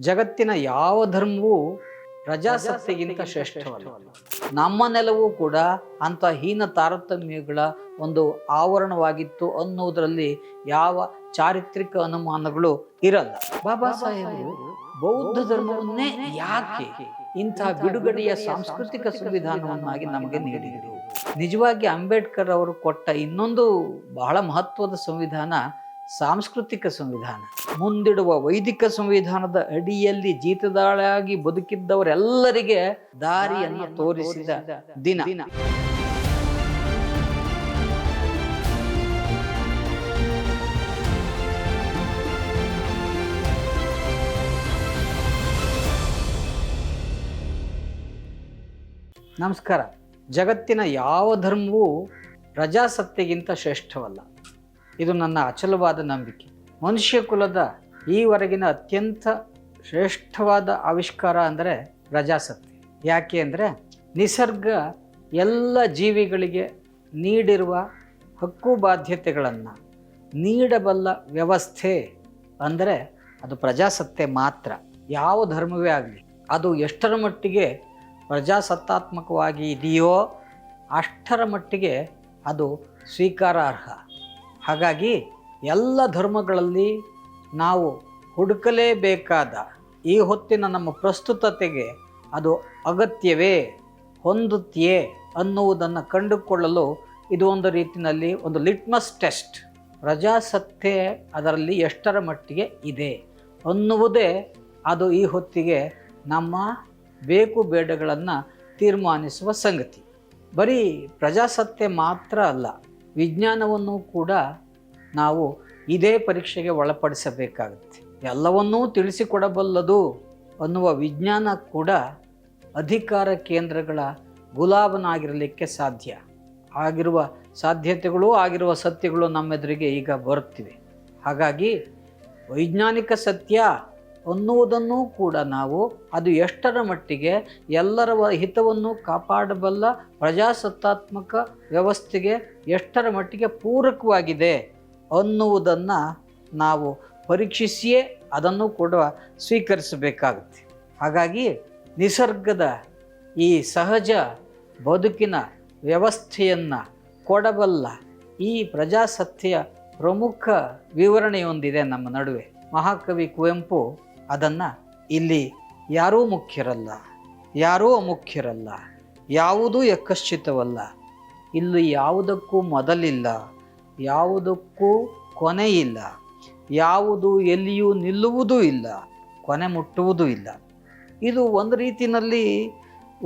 ಜಗತ್ತಿನ ಯಾವ ಧರ್ಮವೂ ಪ್ರಜಾಸತ್ತೆಗಿಂತ ಶ್ರೇಷ್ಠವಲ್ಲ. ನಮ್ಮ ನೆಲವೂ ಕೂಡ ಅಂಥ ಹೀನ ತಾರತಮ್ಯಗಳ ಒಂದು ಆವರಣವಾಗಿತ್ತು ಅನ್ನುವುದರಲ್ಲಿ ಯಾವ ಚಾರಿತ್ರಿಕ ಅನುಮಾನಗಳು ಇರಲ್ಲ. ಬಾಬಾ ಸಾಹೇಬರು ಬೌದ್ಧ ಧರ್ಮವನ್ನೇ ಯಾಕೆ ಇಂತಹ ಬಿಡುಗಡೆಯ ಸಾಂಸ್ಕೃತಿಕ ಸಂವಿಧಾನವನ್ನಾಗಿ ನಮಗೆ ನೀಡಿದರು. ನಿಜವಾಗಿ ಅಂಬೇಡ್ಕರ್ ಅವರು ಕೊಟ್ಟ ಇನ್ನೊಂದು ಬಹಳ ಮಹತ್ವದ ಸಂವಿಧಾನ ಸಾಂಸ್ಕೃತಿಕ ಸಂವಿಧಾನ ಮುಂದಿಡುವ ವೈದಿಕ ಸಂವಿಧಾನದ ಅಡಿಯಲ್ಲಿ ಜೀತದಾಳಾಗಿ ಬದುಕಿದ್ದವರೆಲ್ಲರಿಗೆ ದಾರಿಯನ್ನು ತೋರಿಸಿದ ದಿನ. ನಮಸ್ಕಾರ. ಜಗತ್ತಿನ ಯಾವ ಧರ್ಮವೂ ಪ್ರಜಾಸತ್ತೆಗಿಂತ ಶ್ರೇಷ್ಠವಲ್ಲ. ಇದು ನನ್ನ ಅಚಲವಾದ ನಂಬಿಕೆ. ಮನುಷ್ಯ ಕುಲದ ಈವರೆಗಿನ ಅತ್ಯಂತ ಶ್ರೇಷ್ಠವಾದ ಆವಿಷ್ಕಾರ ಅಂದರೆ ಪ್ರಜಾಸತ್ತೆ ಯಾಕೆ ಅಂದರೆ ನಿಸರ್ಗ ಎಲ್ಲ ಜೀವಿಗಳಿಗೆ ನೀಡಿರುವ ಹಕ್ಕು ಬಾಧ್ಯತೆಗಳನ್ನು ನೀಡಬಲ್ಲ ವ್ಯವಸ್ಥೆ ಅಂದರೆ ಅದು ಪ್ರಜಾಸತ್ತೆ ಮಾತ್ರ. ಯಾವ ಧರ್ಮವೇ ಆಗಲಿ, ಅದು ಎಷ್ಟರ ಮಟ್ಟಿಗೆ ಪ್ರಜಾಸತ್ತಾತ್ಮಕವಾಗಿ ಇದೆಯೋ ಅಷ್ಟರ ಮಟ್ಟಿಗೆ ಅದು ಸ್ವೀಕಾರಾರ್ಹ. ಹಾಗಾಗಿ ಎಲ್ಲ ಧರ್ಮಗಳಲ್ಲಿ ನಾವು ಹುಡುಕಲೇಬೇಕಾದ ಈ ಹೊತ್ತಿನ ನಮ್ಮ ಪ್ರಸ್ತುತತೆಗೆ ಅದು ಅಗತ್ಯವೇ ಹೊಂದುತ್ತೆಯೇ ಅನ್ನುವುದನ್ನು ಕಂಡುಕೊಳ್ಳಲು ಇದು ಒಂದು ರೀತಿಯಲ್ಲಿ ಒಂದು ಲಿಟ್ಮಸ್ ಟೆಸ್ಟ್ ಪ್ರಜಾಸತ್ತೆ ಅದರಲ್ಲಿ ಎಷ್ಟರ ಮಟ್ಟಿಗೆ ಇದೆ ಅನ್ನುವುದೇ ಅದು ಈ ಹೊತ್ತಿಗೆ ನಮ್ಮ ಬೇಕು ಬೇಡಗಳನ್ನು ತೀರ್ಮಾನಿಸುವ ಸಂಗತಿ. ಬರೀ ಪ್ರಜಾಸತ್ತೆ ಮಾತ್ರ ಅಲ್ಲ ವಿಜ್ಞಾನವನ್ನು ಕೂಡ ನಾವು ಇದೇ ಪರೀಕ್ಷೆಗೆ ಒಳಪಡಿಸಬೇಕಾಗುತ್ತೆ. ಎಲ್ಲವನ್ನೂ ತಿಳಿಸಿಕೊಡಬಲ್ಲದು ಅನ್ನುವ ವಿಜ್ಞಾನ ಕೂಡ ಅಧಿಕಾರ ಕೇಂದ್ರಗಳ ಗುಲಾಬನಾಗಿರಲಿಕ್ಕೆ ಸಾಧ್ಯ. ಆಗಿರುವ ಸಾಧ್ಯತೆಗಳು, ಆಗಿರುವ ಸತ್ಯಗಳು ನಮ್ಮೆದುರಿಗೆ ಈಗ ಬರುತ್ತಿವೆ. ಹಾಗಾಗಿ ವೈಜ್ಞಾನಿಕ ಸತ್ಯ ಅನ್ನುವುದನ್ನು ಕೂಡ ನಾವು ಅದು ಎಷ್ಟರ ಮಟ್ಟಿಗೆ ಎಲ್ಲರ ಹಿತವನ್ನು ಕಾಪಾಡಬಲ್ಲ ಪ್ರಜಾಸತ್ತಾತ್ಮಕ ವ್ಯವಸ್ಥೆಗೆ ಎಷ್ಟರ ಮಟ್ಟಿಗೆ ಪೂರಕವಾಗಿದೆ ಅನ್ನುವುದನ್ನು ನಾವು ಪರೀಕ್ಷಿಸಿಯೇ ಅದನ್ನು ಕೂಡ ಸ್ವೀಕರಿಸಬೇಕಾಗುತ್ತೆ. ಹಾಗಾಗಿ ನಿಸರ್ಗದ ಈ ಸಹಜ ಬದುಕಿನ ವ್ಯವಸ್ಥೆಯನ್ನು ಕೊಡಬಲ್ಲ ಈ ಪ್ರಜಾಸತ್ತೆಯ ಪ್ರಮುಖ ವಿವರಣೆಯೊಂದಿದೆ ನಮ್ಮ ನಡುವೆ. ಮಹಾಕವಿ ಕುವೆಂಪು ಅದನ್ನು ಇಲ್ಲಿ ಯಾರೂ ಮುಖ್ಯರಲ್ಲ, ಯಾರೂ ಅಮುಖ್ಯರಲ್ಲ ಯಾವುದೂ ಯಕಶ್ಚಿತವಲ್ಲ ಇಲ್ಲಿ ಯಾವುದಕ್ಕೂ ಮೊದಲಿಲ್ಲ, ಯಾವುದಕ್ಕೂ ಕೊನೆಯಿಲ್ಲ, ಯಾವುದು ಎಲ್ಲಿಯೂ ನಿಲ್ಲುವುದೂ ಇಲ್ಲ, ಕೊನೆ ಮುಟ್ಟುವುದೂ ಇಲ್ಲ. ಇದು ಒಂದು ರೀತಿಯಲ್ಲಿ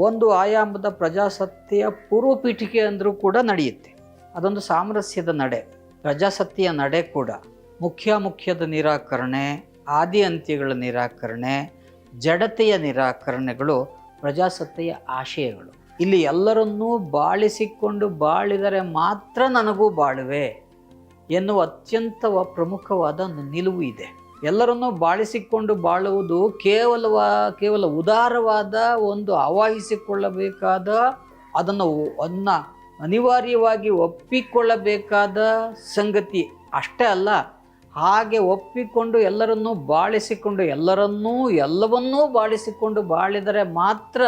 ಒಂದು ಆಯಾಮದ ಪ್ರಜಾಸತ್ತೆಯ ಪೂರ್ವಪೀಠಿಕೆ ಅಂದರೂ ಕೂಡ ನಡೆಯುತ್ತೆ. ಅದೊಂದು ಸಾಮರಸ್ಯದ ನಡೆ, ಪ್ರಜಾಸತ್ತೆಯ ನಡೆ ಕೂಡ. ಮುಖ್ಯ ಮುಖ್ಯದ ನಿರಾಕರಣೆ ಆದಿ ಅಂತ್ಯಗಳ ನಿರಾಕರಣೆ, ಜಡತೆಯ ನಿರಾಕರಣೆಗಳು ಪ್ರಜಾಸತ್ತೆಯ ಆಶಯಗಳು. ಇಲ್ಲಿ ಎಲ್ಲರನ್ನೂ ಬಾಳಿಸಿಕೊಂಡು ಬಾಳಿದರೆ ಮಾತ್ರ ನನಗೂ ಬಾಳುವೆ ಎನ್ನುವ ಅತ್ಯಂತ ಪ್ರಮುಖವಾದ ನಿಲುವು ಇದೆ. ಎಲ್ಲರನ್ನೂ ಬಾಳಿಸಿಕೊಂಡು ಬಾಳುವುದು ಕೇವಲವ, ಕೇವಲ ಉದಾರವಾದ ಒಂದು ಆವಾಹಿಸಿಕೊಳ್ಳಬೇಕಾದ, ಅದನ್ನು ಅನ್ನ ಅನಿವಾರ್ಯವಾಗಿ ಒಪ್ಪಿಕೊಳ್ಳಬೇಕಾದ ಸಂಗತಿ ಅಷ್ಟೇ ಅಲ್ಲ ಹಾಗೆ ಒಪ್ಪಿಕೊಂಡು ಎಲ್ಲರನ್ನೂ ಬಾಳಿಸಿಕೊಂಡು, ಎಲ್ಲರನ್ನೂ, ಎಲ್ಲವನ್ನೂ ಬಾಳಿಸಿಕೊಂಡು ಬಾಳಿದರೆ ಮಾತ್ರ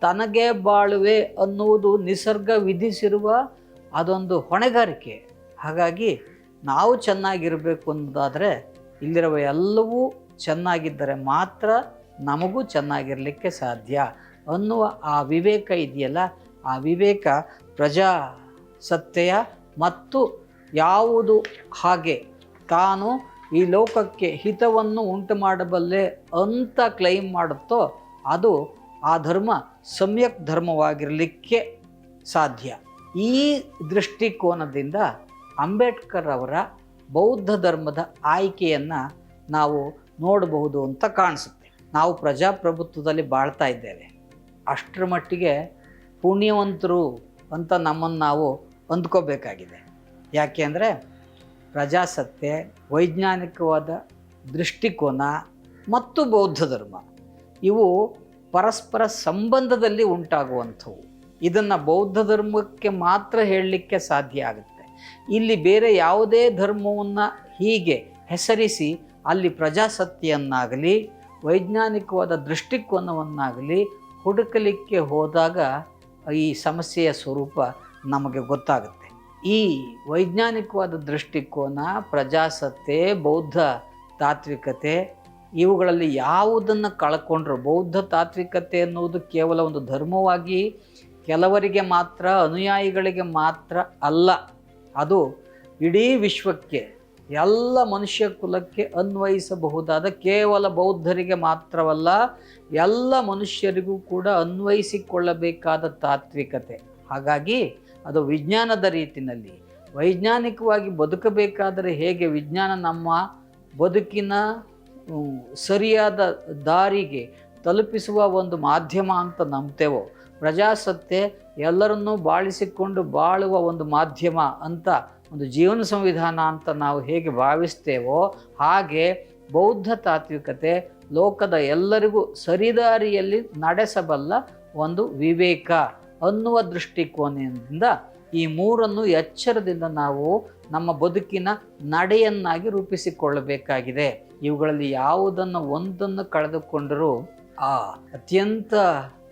ತನಗೆ ಬಾಳುವೆ ಅನ್ನುವುದು ನಿಸರ್ಗ ವಿಧಿಸಿರುವ ಅದೊಂದು ಹೊಣೆಗಾರಿಕೆ. ಹಾಗಾಗಿ ನಾವು ಚೆನ್ನಾಗಿರಬೇಕು ಅನ್ನೋದಾದರೆ ಇಲ್ಲಿರುವ ಎಲ್ಲವೂ ಚೆನ್ನಾಗಿದ್ದರೆ ಮಾತ್ರ ನಮಗೂ ಚೆನ್ನಾಗಿರಲಿಕ್ಕೆ ಸಾಧ್ಯ ಅನ್ನುವ ಆ ವಿವೇಕ ಇದೆಯಲ್ಲ, ಆ ವಿವೇಕ ಪ್ರಜಾಸತ್ತೆಯ ಮತ್ತು ಯಾವುದು ಹಾಗೆ ತಾನು ಈ ಲೋಕಕ್ಕೆ ಹಿತವನ್ನು ಉಂಟು ಮಾಡಬಲ್ಲೆ ಅಂತ ಕ್ಲೈಮ್ ಮಾಡುತ್ತೋ ಅದು ಆ ಧರ್ಮ ಸಮ್ಯಕ್ ಧರ್ಮವಾಗಿರಲಿಕ್ಕೆ ಸಾಧ್ಯ. ಈ ದೃಷ್ಟಿಕೋನದಿಂದ ಅಂಬೇಡ್ಕರ್ ಅವರ ಬೌದ್ಧ ಧರ್ಮದ ಆಯ್ಕೆಯನ್ನು ನಾವು ನೋಡಬಹುದು ಅಂತ ಕಾಣಿಸುತ್ತೆ. ನಾವು ಪ್ರಜಾಪ್ರಭುತ್ವದಲ್ಲಿ ಬಾಳ್ತಾ ಇದ್ದೇವೆ. ಅಷ್ಟರ ಮಟ್ಟಿಗೆ ಪುಣ್ಯವಂತರು ಅಂತ ನಮ್ಮನ್ನು ನಾವು ಅಂದ್ಕೋಬೇಕಾಗಿದೆ. ಯಾಕೆ ಅಂದರೆ ಪ್ರಜಾಸತ್ತೆ, ವೈಜ್ಞಾನಿಕವಾದ ದೃಷ್ಟಿಕೋನ ಮತ್ತು ಬೌದ್ಧ ಧರ್ಮ. ಇವು ಪರಸ್ಪರ ಸಂಬಂಧದಲ್ಲಿ ಉಂಟಾಗುವಂಥವು. ಇದನ್ನು ಬೌದ್ಧ ಧರ್ಮಕ್ಕೆ ಮಾತ್ರ ಹೇಳಲಿಕ್ಕೆ ಸಾಧ್ಯ ಆಗುತ್ತೆ. ಇಲ್ಲಿ ಬೇರೆ ಯಾವುದೇ ಧರ್ಮವನ್ನು ಹೀಗೆ ಹೆಸರಿಸಿ ಅಲ್ಲಿ ಪ್ರಜಾಸತ್ತೆಯನ್ನಾಗಲಿ, ವೈಜ್ಞಾನಿಕವಾದ ದೃಷ್ಟಿಕೋನವನ್ನಾಗಲಿ ಹುಡುಕಲಿಕ್ಕೆ ಹೋದಾಗ ಈ ಸಮಸ್ಯೆಯ ಸ್ವರೂಪ ನಮಗೆ ಗೊತ್ತಾಗುತ್ತೆ. ಈ ವೈಜ್ಞಾನಿಕವಾದ ದೃಷ್ಟಿಕೋನ, ಪ್ರಜಾಸತ್ತೆ, ಬೌದ್ಧ ತಾತ್ವಿಕತೆ, ಇವುಗಳಲ್ಲಿ ಯಾವುದನ್ನು ಕಳ್ಕೊಂಡ್ರು? ಬೌದ್ಧ ತಾತ್ವಿಕತೆ ಅನ್ನುವುದು ಕೇವಲ ಒಂದು ಧರ್ಮವಾಗಿ ಕೆಲವರಿಗೆ ಮಾತ್ರ, ಅನುಯಾಯಿಗಳಿಗೆ ಮಾತ್ರ ಅಲ್ಲ. ಅದು ಇಡೀ ವಿಶ್ವಕ್ಕೆ, ಎಲ್ಲ ಮನುಷ್ಯ ಕುಲಕ್ಕೆ ಅನ್ವಯಿಸಬಹುದಾದ ಕೇವಲ ಬೌದ್ಧರಿಗೆ ಮಾತ್ರವಲ್ಲ, ಎಲ್ಲ ಮನುಷ್ಯರಿಗೂ ಕೂಡ ಅನ್ವಯಿಸಿಕೊಳ್ಳಬೇಕಾದ ತಾತ್ವಿಕತೆ. ಹಾಗಾಗಿ ಅದು ವಿಜ್ಞಾನದ ರೀತಿಯಲ್ಲಿ. ವೈಜ್ಞಾನಿಕವಾಗಿ ಬದುಕಬೇಕಾದರೆ ಹೇಗೆ ವಿಜ್ಞಾನ ನಮ್ಮ ಬದುಕಿನ ಸರಿಯಾದ ದಾರಿಗೆ ತಲುಪಿಸುವ ಒಂದು ಮಾಧ್ಯಮ ಅಂತ ನಂಬ್ತೇವೋ? ಪ್ರಜಾಸತ್ತೆ ಎಲ್ಲರನ್ನೂ ಬಾಳಿಸಿಕೊಂಡು ಬಾಳುವ ಒಂದು ಮಾಧ್ಯಮ ಅಂತ ಒಂದು ಜೀವನ ಸಂವಿಧಾನ ಅಂತ ನಾವು ಹೇಗೆ ಭಾವಿಸ್ತೇವೋ, ಹಾಗೆ ಬೌದ್ಧ ತಾತ್ವಿಕತೆ ಲೋಕದ ಎಲ್ಲರಿಗೂ ಸರಿದಾರಿಯಲ್ಲಿ ನಡೆಸಬಲ್ಲ ಒಂದು ವಿವೇಕ. ಅನ್ನುವ ದೃಷ್ಟಿಕೋನದಿಂದ ಈ ಮೂರನ್ನು ಎಚ್ಚರದಿಂದ ನಾವು ನಮ್ಮ ಬದುಕಿನ ನಡೆಯನ್ನಾಗಿ ರೂಪಿಸಿಕೊಳ್ಳಬೇಕಾಗಿದೆ. ಇವುಗಳಲ್ಲಿ ಯಾವುದನ್ನು ಒಂದನ್ನು ಕಳೆದುಕೊಂಡರೂ ಆ ಅತ್ಯಂತ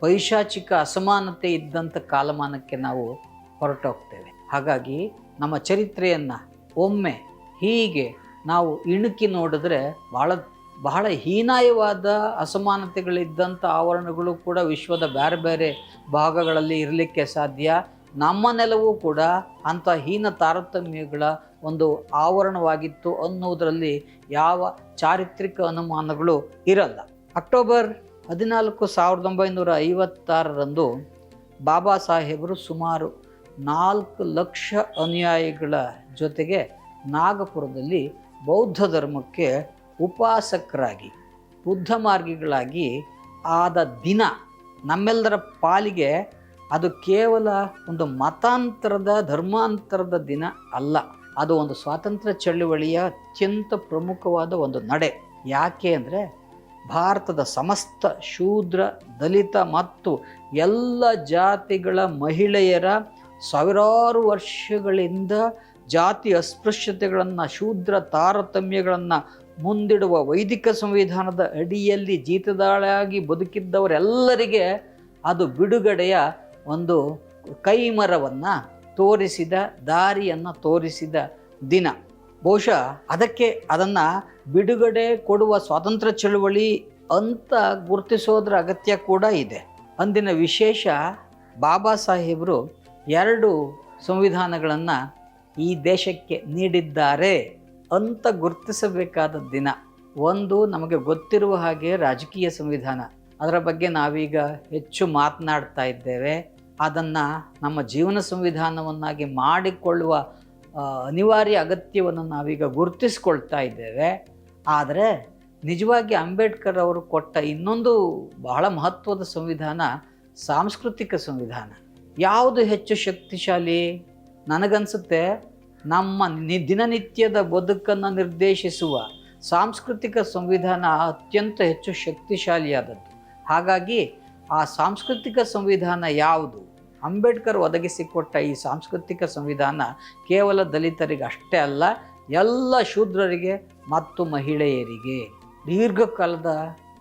ಪೈಶಾಚಿಕ ಅಸಮಾನತೆ ಇದ್ದಂಥ ಕಾಲಮಾನಕ್ಕೆ ನಾವು ಹೊರಟೋಗ್ತೇವೆ. ಹಾಗಾಗಿ ನಮ್ಮ ಚರಿತ್ರೆಯನ್ನು ಒಮ್ಮೆ ಹೀಗೆ ನಾವು ಇಣುಕಿ ನೋಡಿದ್ರೆ ಬಹಳ ಬಹಳ ಹೀನಾಯವಾದ ಅಸಮಾನತೆಗಳಿದ್ದಂಥ ಆವರಣಗಳು ಕೂಡ ವಿಶ್ವದ ಬೇರೆ ಬೇರೆ ಭಾಗಗಳಲ್ಲಿ ಇರಲಿಕ್ಕೆ ಸಾಧ್ಯ. ನಮ್ಮ ನೆಲವೂ ಕೂಡ ಅಂಥ ಹೀನ ತಾರತಮ್ಯಗಳ ಒಂದು ಆವರಣವಾಗಿತ್ತು ಅನ್ನುವುದರಲ್ಲಿ ಯಾವ ಚಾರಿತ್ರಿಕ ಅನುಮಾನಗಳು ಇರಲ್ಲ. ಅಕ್ಟೋಬರ್ ಹದಿನಾಲ್ಕು ಸಾವಿರದ ಒಂಬೈನೂರ ಐವತ್ತಾರರಂದು ಬಾಬಾ ಸಾಹೇಬರು ಸುಮಾರು ನಾಲ್ಕು ಲಕ್ಷ ಅನುಯಾಯಿಗಳ ಜೊತೆಗೆ ನಾಗಪುರದಲ್ಲಿ ಬೌದ್ಧ ಧರ್ಮಕ್ಕೆ ಉಪಾಸಕರಾಗಿ, ಬುದ್ಧ ಮಾರ್ಗಿಗಳಾಗಿ ಆದ ದಿನ ನಮ್ಮೆಲ್ಲರ ಪಾಲಿಗೆ ಅದು ಕೇವಲ ಒಂದು ಮತಾಂತರದ, ಧರ್ಮಾಂತರದ ದಿನ ಅಲ್ಲ. ಅದು ಒಂದು ಸ್ವಾತಂತ್ರ್ಯ ಚಳುವಳಿಯ ಅತ್ಯಂತ ಪ್ರಮುಖವಾದ ಒಂದು ನಡೆ. ಯಾಕೆ ಅಂದರೆ ಭಾರತದ ಸಮಸ್ತ ಶೂದ್ರ, ದಲಿತ ಮತ್ತು ಎಲ್ಲ ಜಾತಿಗಳ ಮಹಿಳೆಯರ ಸಾವಿರಾರು ವರ್ಷಗಳಿಂದ ಜಾತಿ ಅಸ್ಪೃಶ್ಯತೆಗಳನ್ನು, ಶೂದ್ರ ತಾರತಮ್ಯಗಳನ್ನು ಮುಂದಿಡುವ ವೈದಿಕ ಸಂವಿಧಾನದ ಅಡಿಯಲ್ಲಿ ಜೀತದಾಳಾಗಿ ಬದುಕಿದ್ದವರೆಲ್ಲರಿಗೆ ಅದು ಬಿಡುಗಡೆಯ ಒಂದು ಕೈಮರವನ್ನು ತೋರಿಸಿದ, ದಾರಿಯನ್ನು ತೋರಿಸಿದ ದಿನ. ಬಹುಶಃ ಅದಕ್ಕೆ ಅದನ್ನು ಬಿಡುಗಡೆ ಕೊಡುವ ಸ್ವಾತಂತ್ರ್ಯ ಚಳುವಳಿ ಅಂತ ಗುರುತಿಸೋದ್ರ ಅಗತ್ಯ ಕೂಡ ಇದೆ. ಅಂದಿನ ವಿಶೇಷ ಬಾಬಾ ಸಾಹೇಬರು ಎರಡು ಸಂವಿಧಾನಗಳನ್ನು ಈ ದೇಶಕ್ಕೆ ನೀಡಿದ್ದಾರೆ. ಅಂತ ಗುರುತಿಸಬೇಕಾದ ದಿನ. ಒಂದು ನಮಗೆ ಗೊತ್ತಿರುವ ಹಾಗೆ ರಾಜಕೀಯ ಸಂವಿಧಾನ. ಅದರ ಬಗ್ಗೆ ನಾವೀಗ ಹೆಚ್ಚು ಮಾತನಾಡ್ತಾ ಇದ್ದೇವೆ. ಅದನ್ನು ನಮ್ಮ ಜೀವನ ಸಂವಿಧಾನವನ್ನಾಗಿ ಮಾಡಿಕೊಳ್ಳುವ ಅನಿವಾರ್ಯ ಅಗತ್ಯವನ್ನು ನಾವೀಗ ಗುರುತಿಸ್ಕೊಳ್ತಾ ಇದ್ದೇವೆ. ಆದರೆ ನಿಜವಾಗಿ ಅಂಬೇಡ್ಕರ್ ಅವರು ಕೊಟ್ಟ ಇನ್ನೊಂದು ಬಹಳ ಮಹತ್ವದ ಸಂವಿಧಾನ ಸಾಂಸ್ಕೃತಿಕ ಸಂವಿಧಾನ. ಯಾವುದು ಹೆಚ್ಚು ಶಕ್ತಿಶಾಲಿ? ನನಗನ್ಸುತ್ತೆ ನಮ್ಮ ದಿನನಿತ್ಯದ ಬದುಕನ್ನು ನಿರ್ದೇಶಿಸುವ ಸಾಂಸ್ಕೃತಿಕ ಸಂವಿಧಾನ ಅತ್ಯಂತ ಹೆಚ್ಚು ಶಕ್ತಿಶಾಲಿಯಾದದ್ದು. ಹಾಗಾಗಿ ಆ ಸಾಂಸ್ಕೃತಿಕ ಸಂವಿಧಾನ ಯಾವುದು? ಅಂಬೇಡ್ಕರ್ ಒದಗಿಸಿಕೊಟ್ಟ ಈ ಸಾಂಸ್ಕೃತಿಕ ಸಂವಿಧಾನ ಕೇವಲ ದಲಿತರಿಗೆ ಅಷ್ಟೇ ಅಲ್ಲ, ಎಲ್ಲ ಶೂದ್ರರಿಗೆ ಮತ್ತು ಮಹಿಳೆಯರಿಗೆ. ದೀರ್ಘಕಾಲದ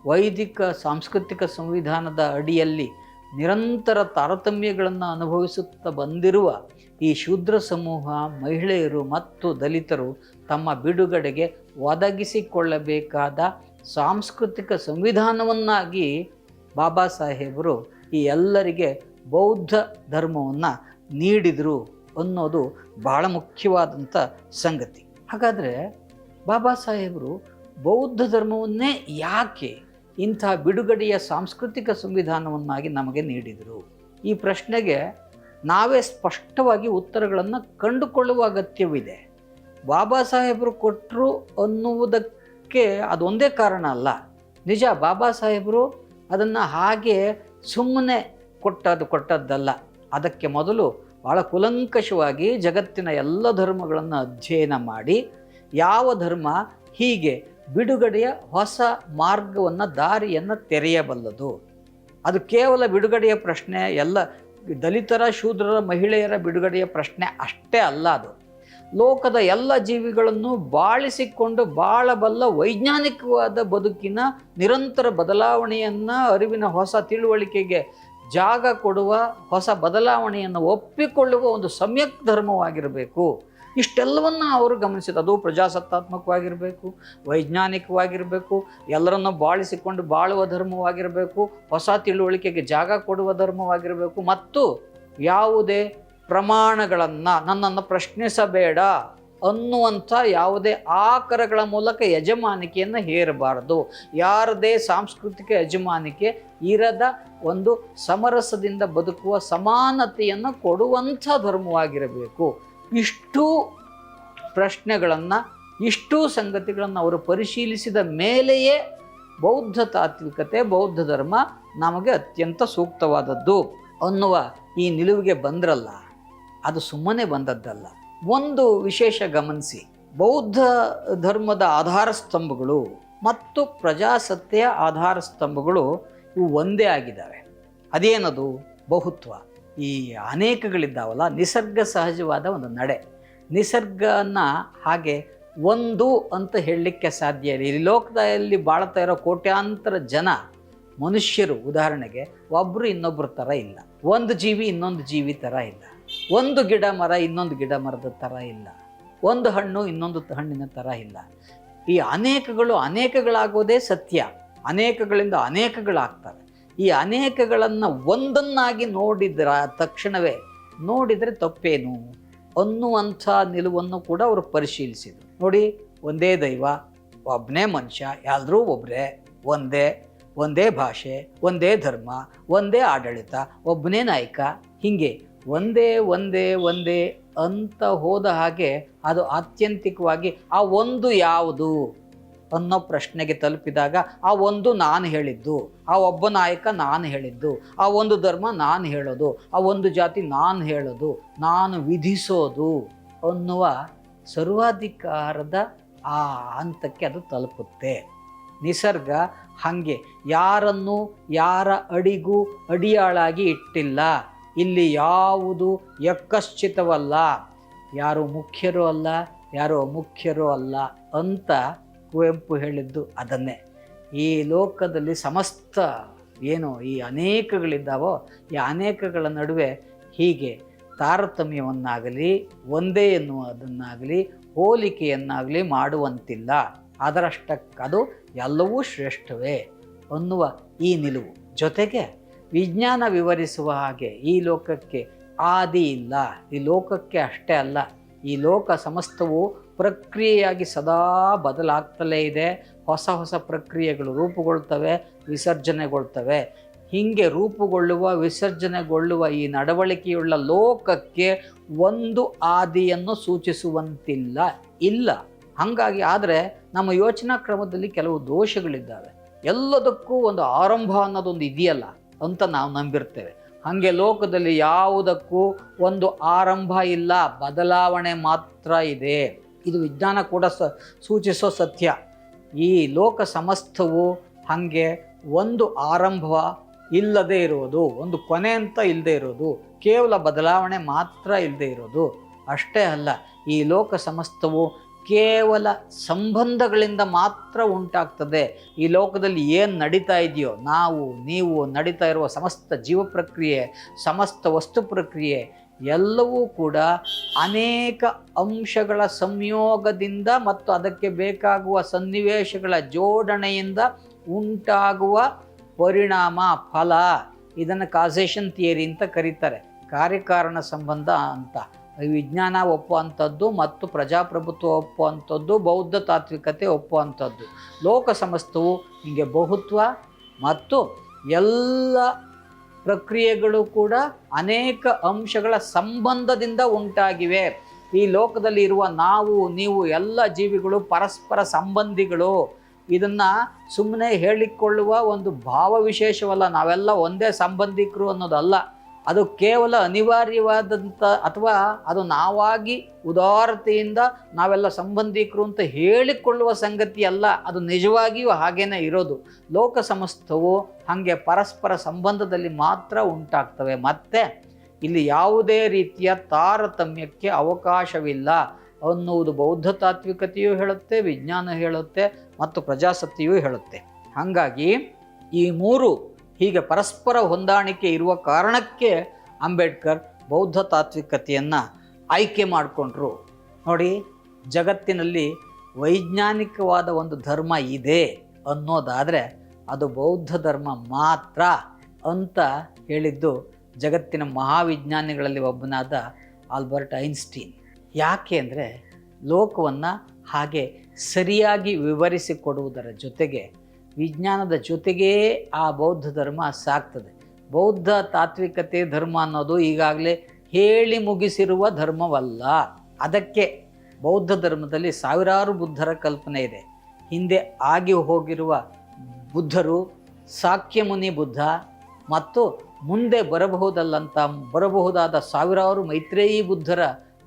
ವೈದಿಕ ಸಾಂಸ್ಕೃತಿಕ ಸಂವಿಧಾನದ ಅಡಿಯಲ್ಲಿ ನಿರಂತರ ತಾರತಮ್ಯಗಳನ್ನು ಅನುಭವಿಸುತ್ತಾ ಬಂದಿರುವ ಈ ಶೂದ್ರ ಸಮೂಹ ಮಹಿಳೆಯರು ಮತ್ತು ದಲಿತರು ತಮ್ಮ ಬಿಡುಗಡೆಗೆ ಒದಗಿಸಿಕೊಳ್ಳಬೇಕಾದ ಸಾಂಸ್ಕೃತಿಕ ಸಂವಿಧಾನವನ್ನಾಗಿ ಬಾಬಾ ಸಾಹೇಬರು ಈ ಎಲ್ಲರಿಗೆ ಬೌದ್ಧ ಧರ್ಮವನ್ನು ನೀಡಿದರು ಅನ್ನೋದು ಬಹಳ ಮುಖ್ಯವಾದಂಥ ಸಂಗತಿ. ಹಾಗಾದರೆ ಬಾಬಾ ಸಾಹೇಬರು ಬೌದ್ಧ ಧರ್ಮವನ್ನೇ ಯಾಕೆ ಇಂಥ ಬಿಡುಗಡೆಯ ಸಾಂಸ್ಕೃತಿಕ ಸಂವಿಧಾನವನ್ನಾಗಿ ನಮಗೆ ನೀಡಿದರು. ಈ ಪ್ರಶ್ನೆಗೆ ನಾವೇ ಸ್ಪಷ್ಟವಾಗಿ ಉತ್ತರಗಳನ್ನು ಕಂಡುಕೊಳ್ಳುವ ಅಗತ್ಯವಿದೆ. ಬಾಬಾ ಸಾಹೇಬರು ಕೊಟ್ಟರು ಅನ್ನುವುದಕ್ಕೆ ಅದೊಂದೇ ಕಾರಣ ಅಲ್ಲ. ನಿಜ, ಬಾಬಾ ಸಾಹೇಬರು ಅದನ್ನು ಹಾಗೆ ಸುಮ್ಮನೆ ಕೊಟ್ಟದ್ದು ಕೊಟ್ಟದ್ದಲ್ಲ. ಅದಕ್ಕೆ ಮೊದಲು ಭಾಳ ಕುಲಂಕಷವಾಗಿ ಜಗತ್ತಿನ ಎಲ್ಲ ಧರ್ಮಗಳನ್ನು ಅಧ್ಯಯನ ಮಾಡಿ, ಯಾವ ಧರ್ಮ ಹೀಗೆ ಬಿಡುಗಡೆಯ ಹೊಸ ಮಾರ್ಗವನ್ನು ದಾರಿಯನ್ನು ತೆರೆಯಬಲ್ಲದು. ಅದು ಕೇವಲ ಬಿಡುಗಡೆಯ ಪ್ರಶ್ನೆ, ಎಲ್ಲ ದಲಿತರ, ಶೂದ್ರರ, ಮಹಿಳೆಯರ ಬಿಡುಗಡೆಯ ಪ್ರಶ್ನೆ ಅಷ್ಟೇ ಅಲ್ಲ ಅದು. ಲೋಕದ ಎಲ್ಲ ಜೀವಿಗಳನ್ನು ಬಾಳಿಸಿಕೊಂಡು ಬಾಳಬಲ್ಲ ವೈಜ್ಞಾನಿಕವಾದ ಬದುಕಿನ ನಿರಂತರ ಬದಲಾವಣೆಯನ್ನು, ಅರಿವಿನ ಹೊಸ ತಿಳುವಳಿಕೆಗೆ ಜಾಗ ಕೊಡುವ, ಹೊಸ ಬದಲಾವಣೆಯನ್ನು ಒಪ್ಪಿಕೊಳ್ಳುವ ಒಂದು ಸಮ್ಯಕ್ ಧರ್ಮವಾಗಿರಬೇಕು. ಇಷ್ಟೆಲ್ಲವನ್ನು ಅವರು ಗಮನಿಸಿದ ಅದು ಪ್ರಜಾಸತ್ತಾತ್ಮಕವಾಗಿರಬೇಕು, ವೈಜ್ಞಾನಿಕವಾಗಿರಬೇಕು, ಎಲ್ಲರನ್ನು ಬಾಳಿಸಿಕೊಂಡು ಬಾಳುವ ಧರ್ಮವಾಗಿರಬೇಕು, ಹೊಸ ತಿಳುವಳಿಕೆಗೆ ಜಾಗ ಕೊಡುವ ಧರ್ಮವಾಗಿರಬೇಕು, ಮತ್ತು ಯಾವುದೇ ಪ್ರಮಾಣಗಳನ್ನು, ನನ್ನನ್ನು ಪ್ರಶ್ನಿಸಬೇಡ ಅನ್ನುವಂಥ ಯಾವುದೇ ಆಕರಗಳ ಮೂಲಕ ಯಜಮಾನಿಕೆಯನ್ನು ಹೇರಬಾರದು. ಯಾರದೇ ಸಾಂಸ್ಕೃತಿಕ ಯಜಮಾನಿಕೆ ಇರದ ಒಂದು ಸಮರಸದಿಂದ ಬದುಕುವ ಸಮಾನತೆಯನ್ನು ಕೊಡುವಂಥ ಧರ್ಮವಾಗಿರಬೇಕು. ಇಷ್ಟೂ ಪ್ರಶ್ನೆಗಳನ್ನು, ಇಷ್ಟೂ ಸಂಗತಿಗಳನ್ನು ಅವರು ಪರಿಶೀಲಿಸಿದ ಮೇಲೆಯೇ ಬೌದ್ಧ ತಾತ್ವಿಕತೆ, ಬೌದ್ಧ ಧರ್ಮ ನಮಗೆ ಅತ್ಯಂತ ಸೂಕ್ತವಾದದ್ದು ಅನ್ನುವ ಈ ನಿಲುವಿಗೆ ಬಂದ್ರಲ್ಲ, ಅದು ಸುಮ್ಮನೆ ಬಂದದ್ದಲ್ಲ. ಒಂದು ವಿಶೇಷ ಗಮನಿಸಿ, ಬೌದ್ಧ ಧರ್ಮದ ಆಧಾರ ಸ್ತಂಭಗಳು ಮತ್ತು ಪ್ರಜಾಸತ್ತೆಯ ಆಧಾರ ಸ್ತಂಭಗಳು ಇವು ಒಂದೇ ಆಗಿದ್ದಾವೆ. ಅದೇನದು? ಬಹುತ್ವ. ಈ ಅನೇಕಗಳಿದ್ದಾವಲ್ಲ, ನಿಸರ್ಗ ಸಹಜವಾದ ಒಂದು ನಡೆ. ನಿಸರ್ಗನ ಹಾಗೆ ಒಂದು ಅಂತ ಹೇಳಲಿಕ್ಕೆ ಸಾಧ್ಯ ಇಲ್ಲ. ಈ ಲೋಕದಲ್ಲಿ ಬಾಳ್ತಾ ಇರೋ ಕೋಟ್ಯಾಂತರ ಜನ ಮನುಷ್ಯರು, ಉದಾಹರಣೆಗೆ ಒಬ್ಬರು ಇನ್ನೊಬ್ಬರ ಥರ ಇಲ್ಲ. ಒಂದು ಜೀವಿ ಇನ್ನೊಂದು ಜೀವಿ ಥರ ಇಲ್ಲ. ಒಂದು ಗಿಡ ಮರ ಇನ್ನೊಂದು ಗಿಡ ಮರದ ಥರ ಇಲ್ಲ. ಒಂದು ಹಣ್ಣು ಇನ್ನೊಂದು ಹಣ್ಣಿನ ಥರ ಇಲ್ಲ. ಈ ಅನೇಕಗಳು ಅನೇಕಗಳಾಗೋದೇ ಸತ್ಯ. ಅನೇಕಗಳಿಂದ ಅನೇಕಗಳಾಗ್ತವೆ ಈ ಅನೇಕಗಳನ್ನು ಒಂದನ್ನಾಗಿ ನೋಡಿದ್ರ ತಕ್ಷಣವೇ ನೋಡಿದರೆ ತಪ್ಪೇನು ಅನ್ನುವಂಥ ನಿಲುವನ್ನು ಕೂಡ ಅವರು ಪರಿಶೀಲಿಸಿದರು. ನೋಡಿ, ಒಂದೇ ದೈವ ಒಬ್ಬನೇ ಮನುಷ್ಯ ಎಲ್ಲರೂ ಒಬ್ಬರೇ ಒಂದೇ ಒಂದೇ ಭಾಷೆ, ಒಂದೇ ಧರ್ಮ, ಒಂದೇ ಆಡಳಿತ ಒಬ್ಬನೇ ನಾಯಕ, ಹೀಗೆ ಒಂದೇ ಒಂದೇ ಒಂದೇ ಅಂತ ಹೋದ ಹಾಗೆ ಅದು ಆತ್ಯಂತಿಕವಾಗಿ ಆ ಒಂದು ಯಾವುದು ಅನ್ನೋ ಪ್ರಶ್ನೆಗೆ ತಲುಪಿದಾಗ ಆ ಒಂದು ನಾನು ಹೇಳಿದ್ದು, ಆ ಒಬ್ಬ ನಾಯಕ ನಾನು ಹೇಳಿದ್ದು, ಆ ಒಂದು ಧರ್ಮ ನಾನು ಹೇಳೋದು, ಆ ಒಂದು ಜಾತಿ ನಾನು ಹೇಳೋದು, ನಾನು ವಿಧಿಸೋದು ಅನ್ನುವ ಸರ್ವಾಧಿಕಾರದ ಆ ಹಂತಕ್ಕೆ ಅದು ತಲುಪುತ್ತೆ. ನಿಸರ್ಗ ಹಾಗೆ ಯಾರನ್ನು ಯಾರ ಅಡಿಗೂ ಅಡಿಯಾಳಾಗಿ ಇಟ್ಟಿಲ್ಲ. ಇಲ್ಲಿ ಯಾವುದು ಯಕ್ಕಶ್ಚಿತವಲ್ಲ ಯಾರು ಮುಖ್ಯರೂ ಅಲ್ಲ, ಯಾರು ಅಮುಖ್ಯರೂ ಅಲ್ಲ ಅಂತ ಕುವೆಂಪು ಹೇಳಿದ್ದು ಅದನ್ನೇ. ಈ ಲೋಕದಲ್ಲಿ ಸಮಸ್ತ ಏನು ಈ ಅನೇಕಗಳಿದ್ದಾವೋ, ಈ ಅನೇಕಗಳ ನಡುವೆ ಹೀಗೆ ತಾರತಮ್ಯವನ್ನಾಗಲಿ, ಒಂದೇ ಎನ್ನುವುದನ್ನಾಗಲಿ, ಹೋಲಿಕೆಯನ್ನಾಗಲಿ ಮಾಡುವಂತಿಲ್ಲ. ಅದರಷ್ಟಕ್ಕದು ಎಲ್ಲವೂ ಶ್ರೇಷ್ಠವೇ ಅನ್ನುವ ಈ ನಿಲುವು. ಜೊತೆಗೆ ವಿಜ್ಞಾನ ವಿವರಿಸುವ ಹಾಗೆ ಈ ಲೋಕಕ್ಕೆ ಆದಿ ಇಲ್ಲ. ಈ ಲೋಕಕ್ಕೆ ಅಷ್ಟೇ ಅಲ್ಲ. ಈ ಲೋಕ ಸಮಸ್ತವು ಪ್ರಕ್ರಿಯೆಯಾಗಿ ಸದಾ ಬದಲಾಗ್ತಲೇ ಇದೆ. ಹೊಸ ಹೊಸ ಪ್ರಕ್ರಿಯೆಗಳು ರೂಪುಗೊಳ್ತವೆ, ವಿಸರ್ಜನೆಗೊಳ್ತವೆ. ಹೀಗೆ ರೂಪುಗೊಳ್ಳುವ, ವಿಸರ್ಜನೆಗೊಳ್ಳುವ ಈ ನಡವಳಿಕೆಯುಳ್ಳ ಲೋಕಕ್ಕೆ ಒಂದು ಆದಿಯನ್ನು ಸೂಚಿಸುವಂತಿಲ್ಲ. ಇಲ್ಲ. ಹಾಗಾಗಿ ಆದರೆ ನಮ್ಮ ಯೋಚನಾ ಕ್ರಮದಲ್ಲಿ ಕೆಲವು ದೋಷಗಳಿದ್ದಾವೆ. ಎಲ್ಲದಕ್ಕೂ ಒಂದು ಆರಂಭ ಅನ್ನೋದೊಂದು ಇದೆಯಲ್ಲ ಅಂತ ನಾವು ನಂಬಿರ್ತೇವೆ. ಹಾಗೆ ಲೋಕದಲ್ಲಿ ಯಾವುದಕ್ಕೂ ಒಂದು ಆರಂಭ ಇಲ್ಲ, ಬದಲಾವಣೆ ಮಾತ್ರ ಇದೆ. ಇದು ವಿಜ್ಞಾನ ಕೂಡ ಸ ಸೂಚಿಸೋ ಸತ್ಯ. ಈ ಲೋಕ ಸಮಸ್ತವು ಹಾಗೆ ಒಂದು ಆರಂಭ ಇಲ್ಲದೆ ಇರುವುದು, ಒಂದು ಕೊನೆ ಅಂತ ಇಲ್ಲದೆ ಇರೋದು ಕೇವಲ ಬದಲಾವಣೆ ಮಾತ್ರ ಇಲ್ಲದೆ ಇರೋದು ಅಷ್ಟೇ ಅಲ್ಲ, ಈ ಲೋಕ ಸಮಸ್ತವು ಕೇವಲ ಸಂಬಂಧಗಳಿಂದ ಮಾತ್ರ ಉಂಟಾಗ್ತದೆ. ಈ ಲೋಕದಲ್ಲಿ ಏನು ನಡೀತಾ ಇದೆಯೋ, ನಾವು, ನೀವು ನಡೀತಾ ಇರುವ ಸಮಸ್ತ ಜೀವ ಪ್ರಕ್ರಿಯೆ ಸಮಸ್ತ ವಸ್ತು ಪ್ರಕ್ರಿಯೆ ಎಲ್ಲವೂ ಕೂಡ ಅನೇಕ ಅಂಶಗಳ ಸಂಯೋಗದಿಂದ ಮತ್ತು ಅದಕ್ಕೆ ಬೇಕಾಗುವ ಸನ್ನಿವೇಶಗಳ ಜೋಡಣೆಯಿಂದ ಉಂಟಾಗುವ ಪರಿಣಾಮ, ಫಲ. ಇದನ್ನು ಕಾಸೇಷನ್ ಥಿಯರಿ ಅಂತ ಕರೀತಾರೆ. ಕಾರ್ಯಕಾರಣ ಸಂಬಂಧ ಅಂತ. ವಿಜ್ಞಾನ ಒಪ್ಪುವಂಥದ್ದು ಮತ್ತು ಪ್ರಜಾಪ್ರಭುತ್ವ ಒಪ್ಪುವಂಥದ್ದು, ಬೌದ್ಧ ತಾತ್ವಿಕತೆ ಒಪ್ಪುವಂಥದ್ದು. ಲೋಕ ಸಮಸ್ತವು ಹೀಗೆ ಬಹುತ್ವ ಮತ್ತು ಎಲ್ಲ ಪ್ರಕ್ರಿಯೆಗಳು ಕೂಡ ಅನೇಕ ಅಂಶಗಳ ಸಂಬಂಧದಿಂದ ಉಂಟಾಗಿವೆ. ಈ ಲೋಕದಲ್ಲಿ ಇರುವ ನಾವು, ನೀವು ಎಲ್ಲ ಜೀವಿಗಳು ಪರಸ್ಪರ ಸಂಬಂಧಿಗಳು. ಇದನ್ನು ಸುಮ್ಮನೆ ಹೇಳಿಕೊಳ್ಳುವ ಒಂದು ಭಾವ ವಿಶೇಷವಲ್ಲ ನಾವೆಲ್ಲ ಒಂದೇ ಸಂಬಂಧಿಕರು ಅನ್ನೋದಲ್ಲ. ಅದು ಕೇವಲ ಅನಿವಾರ್ಯವಾದಂಥ ಅಥವಾ ಅದು ನಾವಾಗಿ ಉದಾರತೆಯಿಂದ ನಾವೆಲ್ಲ ಸಂಬಂಧಿಕರು ಅಂತ ಹೇಳಿಕೊಳ್ಳುವ ಸಂಗತಿ ಅಲ್ಲ, ಅದು ನಿಜವಾಗಿಯೂ ಹಾಗೇನೇ ಇರೋದು. ಲೋಕ ಸಮಸ್ತವು ಹಾಗೆ ಪರಸ್ಪರ ಸಂಬಂಧದಲ್ಲಿ ಮಾತ್ರ ಉಂಟಾಗ್ತವೆ. ಮತ್ತು ಇಲ್ಲಿ ಯಾವುದೇ ರೀತಿಯ ತಾರತಮ್ಯಕ್ಕೆ ಅವಕಾಶವಿಲ್ಲ ಅನ್ನುವುದು ಬೌದ್ಧ ತಾತ್ವಿಕತೆಯೂ ಹೇಳುತ್ತೆ, ವಿಜ್ಞಾನ ಹೇಳುತ್ತೆ ಮತ್ತು ಪ್ರಜಾಸತ್ತೆಯೂ ಹೇಳುತ್ತೆ. ಹಾಗಾಗಿ ಈ ಮೂರು ಹೀಗೆ ಪರಸ್ಪರ ಹೊಂದಾಣಿಕೆ ಇರುವ ಕಾರಣಕ್ಕೆ ಅಂಬೇಡ್ಕರ್ ಬೌದ್ಧ ತಾತ್ವಿಕತೆಯನ್ನು ಆಯ್ಕೆ ಮಾಡಿಕೊಂಡ್ರು. ನೋಡಿ, ಜಗತ್ತಿನಲ್ಲಿ ವೈಜ್ಞಾನಿಕವಾದ ಒಂದು ಧರ್ಮ ಇದೆ ಅನ್ನೋದಾದರೆ ಅದು ಬೌದ್ಧ ಧರ್ಮ ಮಾತ್ರ ಅಂತ ಹೇಳಿದ್ದು ಜಗತ್ತಿನ ಮಹಾವಿಜ್ಞಾನಿಗಳಲ್ಲಿ ಒಬ್ಬನಾದ ಆಲ್ಬರ್ಟ್ ಐನ್ಸ್ಟೀನ್. ಯಾಕೆ ಅಂದರೆ, ಲೋಕವನ್ನು ಹಾಗೆ ಸರಿಯಾಗಿ ವಿವರಿಸಿಕೊಡುವುದರ ಜೊತೆಗೆ ವಿಜ್ಞಾನದ ಜೊತೆಗೇ ಆ ಬೌದ್ಧ ಧರ್ಮ ಸಾಕ್ತದೆ ಬೌದ್ಧ ತಾತ್ವಿಕತೆ ಧರ್ಮ ಅನ್ನೋದು ಈಗಾಗಲೇ ಹೇಳಿ ಮುಗಿಸಿರುವ ಧರ್ಮವಲ್ಲ. ಅದಕ್ಕೆ ಬೌದ್ಧ ಧರ್ಮದಲ್ಲಿ ಸಾವಿರಾರು ಬುದ್ಧರ ಕಲ್ಪನೆ ಇದೆ. ಹಿಂದೆ ಆಗಿ ಹೋಗಿರುವ ಬುದ್ಧರು ಸಾಕ್ಯಮುನಿ ಬುದ್ಧ ಮತ್ತು ಮುಂದೆ ಬರಬಹುದಲ್ಲಂತ ಬರಬಹುದಾದ ಸಾವಿರಾರು ಮೈತ್ರೇಯಿ ಬುದ್ಧರ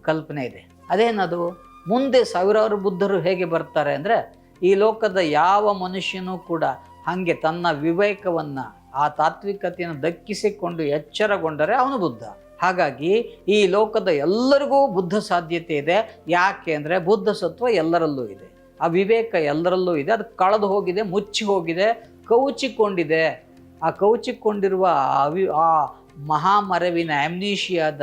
ಕಲ್ಪನೆ ಇದೆ. ಅದೇನದು? ಮುಂದೆ ಸಾವಿರಾರು ಬುದ್ಧರು ಹೇಗೆ ಬರ್ತಾರೆ ಅಂದರೆ ಈ ಲೋಕದ ಯಾವ ಮನುಷ್ಯನೂ ಕೂಡ ಹಾಗೆ ತನ್ನ ವಿವೇಕವನ್ನು, ಆ ತಾತ್ವಿಕತೆಯನ್ನು ದಕ್ಕಿಸಿಕೊಂಡು ಎಚ್ಚರಗೊಂಡರೆ ಅವನು ಬುದ್ಧ. ಹಾಗಾಗಿ ಈ ಲೋಕದ ಎಲ್ಲರಿಗೂ ಬುದ್ಧ ಸಾಧ್ಯತೆ ಇದೆ. ಯಾಕೆ ಅಂದರೆ ಬುದ್ಧ ಸತ್ವ ಎಲ್ಲರಲ್ಲೂ ಇದೆ. ಆ ವಿವೇಕ ಎಲ್ಲರಲ್ಲೂ ಇದೆ. ಅದು ಕಳೆದು ಹೋಗಿದೆ, ಮುಚ್ಚಿ ಹೋಗಿದೆ, ಕೌಚಿಕೊಂಡಿದೆ. ಆ ಕೌಚಿಕೊಂಡಿರುವ ಆ ಮಹಾಮರವಿನ ಆಮ್ನೀಷಿಯಾದ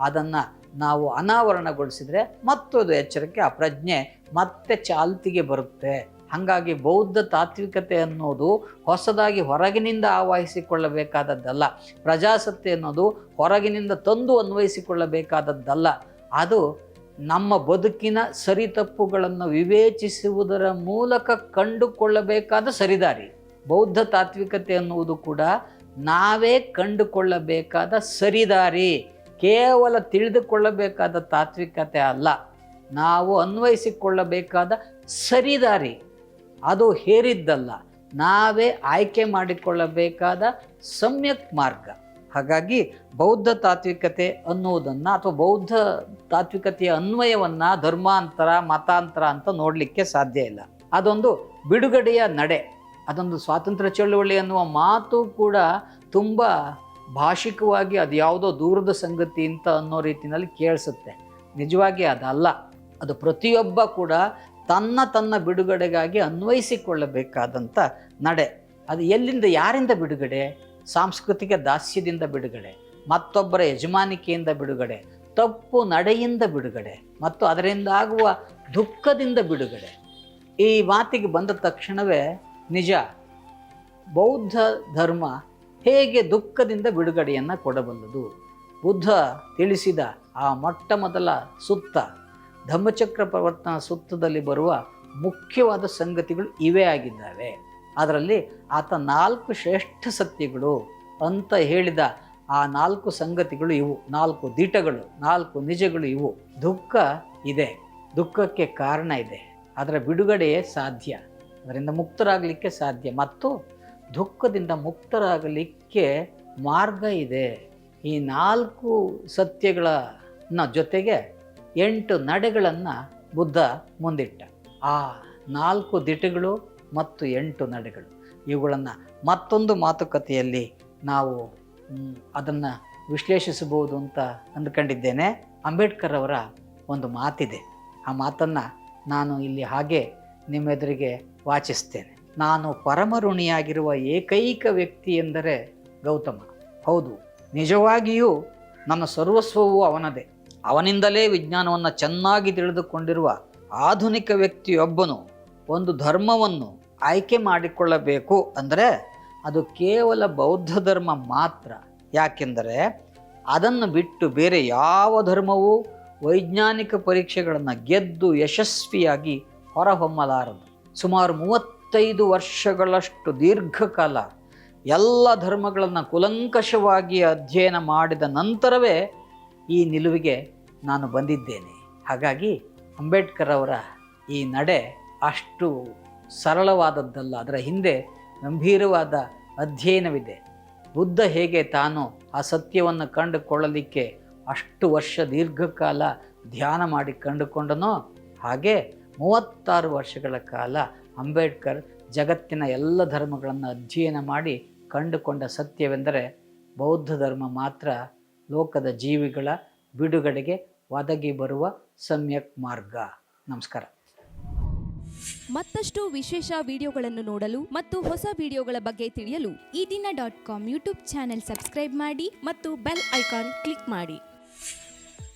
ಅದನ್ನು ನಾವು ಅನಾವರಣಗೊಳಿಸಿದರೆ ಮತ್ತೊಂದು ಎಚ್ಚರಿಕೆ ಆ ಪ್ರಜ್ಞೆ ಮತ್ತೆ ಚಾಲ್ತಿಗೆ ಬರುತ್ತೆ. ಹಾಗಾಗಿ ಬೌದ್ಧ ತಾತ್ವಿಕತೆ ಅನ್ನೋದು ಹೊಸದಾಗಿ ಹೊರಗಿನಿಂದ ಆವಾಹಿಸಿಕೊಳ್ಳಬೇಕಾದದ್ದಲ್ಲ. ಪ್ರಜಾಸತ್ತೆ ಅನ್ನೋದು ಹೊರಗಿನಿಂದ ತಂದು ಅನ್ವಯಿಸಿಕೊಳ್ಳಬೇಕಾದದ್ದಲ್ಲ. ಅದು ನಮ್ಮ ಬದುಕಿನ ಸರಿತಪ್ಪುಗಳನ್ನು ವಿವೇಚಿಸುವುದರ ಮೂಲಕ ಕಂಡುಕೊಳ್ಳಬೇಕಾದ ಸರಿದಾರಿ. ಬೌದ್ಧ ತಾತ್ವಿಕತೆ ಅನ್ನುವುದು ಕೂಡ ನಾವೇ ಕಂಡುಕೊಳ್ಳಬೇಕಾದ ಸರಿದಾರಿ. ಕೇವಲ ತಿಳಿದುಕೊಳ್ಳಬೇಕಾದ ತಾತ್ವಿಕತೆ ಅಲ್ಲ. ನಾವು ಅನ್ವಯಿಸಿಕೊಳ್ಳಬೇಕಾದ ಸರಿದಾರಿ ಅದು ಹೇರಿದ್ದಲ್ಲ. ನಾವೇ ಆಯ್ಕೆ ಮಾಡಿಕೊಳ್ಳಬೇಕಾದ ಸಮ್ಯಕ್ ಮಾರ್ಗ. ಹಾಗಾಗಿ ಬೌದ್ಧ ತಾತ್ವಿಕತೆ ಅನ್ನುವುದನ್ನು ಅಥವಾ ಬೌದ್ಧ ತಾತ್ವಿಕತೆಯ ಅನ್ವಯವನ್ನು ಧರ್ಮಾಂತರ, ಮತಾಂತರ ಅಂತ ನೋಡಲಿಕ್ಕೆ ಸಾಧ್ಯ ಇಲ್ಲ. ಅದೊಂದು ಬಿಡುಗಡೆಯ ನಡೆ. ಅದೊಂದು ಸ್ವಾತಂತ್ರ್ಯ ಚಳುವಳಿ ಅನ್ನುವ ಮಾತು ಕೂಡ ತುಂಬ ಭಾಷಿಕವಾಗಿ ಅದು ಯಾವುದೋ ದೂರದ ಸಂಗತಿ ಅಂತ ಅನ್ನೋ ರೀತಿಯಲ್ಲಿ ಕೇಳಿಸುತ್ತೆ. ನಿಜವಾಗಿ ಅದಲ್ಲ. ಅದು ಪ್ರತಿಯೊಬ್ಬ ಕೂಡ ತನ್ನ ತನ್ನ ಬಿಡುಗಡೆಗಾಗಿ ಅನ್ವಯಿಸಿಕೊಳ್ಳಬೇಕಾದಂಥ ನಡೆ. ಅದು ಎಲ್ಲಿಂದ ಯಾರಿಂದ ಬಿಡುಗಡೆ? ಸಾಂಸ್ಕೃತಿಕ ದಾಸ್ಯದಿಂದ ಬಿಡುಗಡೆ, ಮತ್ತೊಬ್ಬರ ಯಜಮಾನಿಕೆಯಿಂದ ಬಿಡುಗಡೆ, ತಪ್ಪು ನಡೆಯಿಂದ ಬಿಡುಗಡೆ, ಮತ್ತು ಅದರಿಂದ ಆಗುವ ದುಃಖದಿಂದ ಬಿಡುಗಡೆ. ಈ ಮಾತಿಗೆ ಬಂದ ತಕ್ಷಣವೇ ನಿಜ, ಬೌದ್ಧ ಧರ್ಮ ಹೇಗೆ ದುಃಖದಿಂದ ಬಿಡುಗಡೆಯನ್ನು ಕೊಡಬಲ್ಲದು? ಬುದ್ಧ ತಿಳಿಸಿದ ಆ ಮೊಟ್ಟ ಮೊದಲ ಸುತ್ತ ಧಮ್ಮಚಕ್ರ ಪ್ರವರ್ತನ ಸುತ್ತದಲ್ಲಿ ಬರುವ ಮುಖ್ಯವಾದ ಸಂಗತಿಗಳು ಇವೇ ಆಗಿದ್ದಾವೆ. ಅದರಲ್ಲಿ ಆತ ನಾಲ್ಕು ಶ್ರೇಷ್ಠ ಸತ್ಯಗಳು ಅಂತ ಹೇಳಿದ ಆ ನಾಲ್ಕು ಸಂಗತಿಗಳು ಇವು. ನಾಲ್ಕು ದಿಟಗಳು, ನಾಲ್ಕು ನಿಜಗಳು ಇವು. ದುಃಖ ಇದೆ. ದುಃಖಕ್ಕೆ ಕಾರಣ ಇದೆ. ಅದರ ಬಿಡುಗಡೆಯೇ ಸಾಧ್ಯ. ಅದರಿಂದ ಮುಕ್ತರಾಗಲಿಕ್ಕೆ ಸಾಧ್ಯ. ಮತ್ತು ದುಃಖದಿಂದ ಮುಕ್ತರಾಗಲಿಕ್ಕೆ ಮಾರ್ಗ ಇದೆ. ಈ ನಾಲ್ಕು ಸತ್ಯಗಳ ಜೊತೆಗೆ ಎಂಟು ನಡೆಗಳನ್ನು ಬುದ್ಧ ಮುಂದಿಟ್ಟ. ಆ ನಾಲ್ಕು ದಿಟಗಳು ಮತ್ತು ಎಂಟು ನಡೆಗಳು. ಇವುಗಳನ್ನು ಮತ್ತೊಂದು ಮಾತುಕತೆಯಲ್ಲಿ ನಾವು ಅದನ್ನು ವಿಶ್ಲೇಷಿಸಬಹುದು ಅಂತ ಅಂದ್ಕೊಂಡಿದ್ದೇನೆ. ಅಂಬೇಡ್ಕರ್ ಅವರ ಒಂದು ಮಾತಿದೆ. ಆ ಮಾತನ್ನು ನಾನು ಇಲ್ಲಿ ಹಾಗೆ ನಿಮ್ಮೆದುರಿಗೆ ವಾಚಿಸ್ತೇನೆ. ನಾನು ಪರಮಋಣಿಯಾಗಿರುವ ಏಕೈಕ ವ್ಯಕ್ತಿ ಎಂದರೆ ಗೌತಮ. ಹೌದು, ನಿಜವಾಗಿಯೂ ನನ್ನ ಸರ್ವಸ್ವವು ಅವನದೇ. ಅವನಿಂದಲೇ ವಿಜ್ಞಾನವನ್ನು ಚೆನ್ನಾಗಿ ತಿಳಿದುಕೊಂಡಿರುವ ಆಧುನಿಕ ವ್ಯಕ್ತಿಯೊಬ್ಬನು ಒಂದು ಧರ್ಮವನ್ನು ಆಯ್ಕೆ ಮಾಡಿಕೊಳ್ಳಬೇಕು ಅಂದರೆ ಅದು ಕೇವಲ ಬೌದ್ಧ ಧರ್ಮ ಮಾತ್ರ. ಯಾಕೆಂದರೆ ಅದನ್ನು ಬಿಟ್ಟು ಬೇರೆ ಯಾವ ಧರ್ಮವೂ ವೈಜ್ಞಾನಿಕ ಪರೀಕ್ಷೆಗಳನ್ನು ಗೆದ್ದು ಯಶಸ್ವಿಯಾಗಿ ಹೊರಹೊಮ್ಮಲಾರದು. ಸುಮಾರು ಮೂವತ್ತೈದು ವರ್ಷಗಳಷ್ಟು ದೀರ್ಘಕಾಲ ಎಲ್ಲ ಧರ್ಮಗಳನ್ನು ಕುಲಂಕಷವಾಗಿ ಅಧ್ಯಯನ ಮಾಡಿದ ನಂತರವೇ ಈ ನಿಲುವಿಗೆ ನಾನು ಬಂದಿದ್ದೇನೆ. ಹಾಗಾಗಿ ಅಂಬೇಡ್ಕರ್ ಅವರ ಈ ನಡೆ ಅಷ್ಟು ಸರಳವಾದದ್ದಲ್ಲ. ಅದರ ಹಿಂದೆ ಗಂಭೀರವಾದ ಅಧ್ಯಯನವಿದೆ. ಬುದ್ಧ ಹೇಗೆ ತಾನು ಆ ಸತ್ಯವನ್ನು ಕಂಡುಕೊಳ್ಳಲಿಕ್ಕೆ ಅಷ್ಟು ವರ್ಷ ದೀರ್ಘಕಾಲ ಧ್ಯಾನ ಮಾಡಿ ಕಂಡುಕೊಂಡನೋ ಹಾಗೆ ಮೂವತ್ತಾರು ವರ್ಷಗಳ ಕಾಲ ಅಂಬೇಡ್ಕರ್ ಜಗತ್ತಿನ ಎಲ್ಲ ಧರ್ಮಗಳನ್ನು ಅಧ್ಯಯನ ಮಾಡಿ ಕಂಡುಕೊಂಡ ಸತ್ಯವೆಂದರೆ ಬೌದ್ಧ ಧರ್ಮ ಮಾತ್ರ. ಲೋಕದ ಜೀವಿಗಳ ಬಿಡುಗಡೆಗೆ ಒದಗಿ ಬರುವ ಸಮ್ಯಕ್ ಮಾರ್ಗ. ನಮಸ್ಕಾರ. ಮತ್ತಷ್ಟು ವಿಶೇಷ ವಿಡಿಯೋಗಳನ್ನು ನೋಡಲು ಮತ್ತು ಹೊಸ ವಿಡಿಯೋಗಳ ಬಗ್ಗೆ ತಿಳಿಯಲು Eedina dot com YouTube channel subscribe ಮಾಡಿ ಮತ್ತು ಬೆಲ್ ಐಕಾನ್ ಕ್ಲಿಕ್ ಮಾಡಿ.